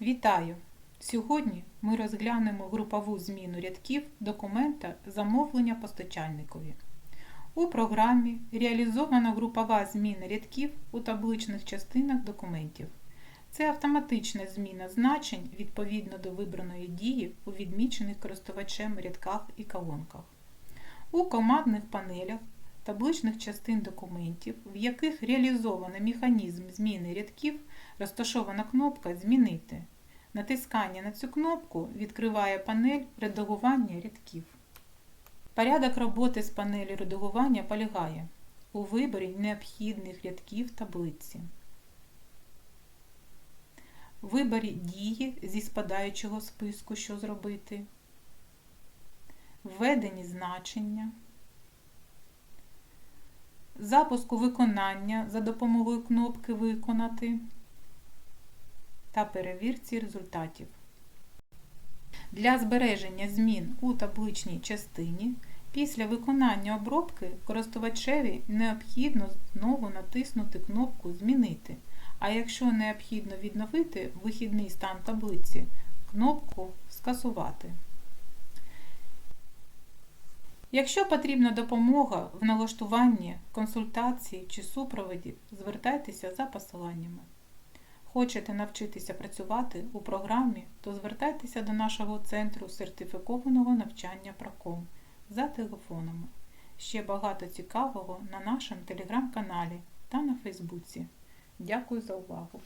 Вітаю! Сьогодні ми розглянемо групову зміну рядків документа замовлення постачальникові. У програмі реалізована групова зміна рядків у табличних частинах документів. Це автоматична зміна значень відповідно до вибраної дії у відмічених користувачем рядках і колонках. У командних панелях табличних частин документів, в яких реалізовано механізм зміни рядків, розташована кнопка Змінити. Натискання на цю кнопку відкриває панель редагування рядків. Порядок роботи з панелі редагування полягає у виборі необхідних рядків таблиці, виборі дії зі спадаючого списку, що зробити, введені значення, запуску виконання за допомогою кнопки Виконати та перевірці результатів. Для збереження змін у табличній частині після виконання обробки користувачеві необхідно знову натиснути кнопку Змінити, а якщо необхідно відновити вихідний стан таблиці, кнопку Скасувати. Якщо потрібна допомога в налаштуванні, консультації чи супроводі, звертайтеся за посиланнями. Хочете навчитися працювати у програмі, то звертайтеся до нашого центру сертифікованого навчання Проком за телефонами. Ще багато цікавого на нашому телеграм-каналі та на Фейсбуці. Дякую за увагу!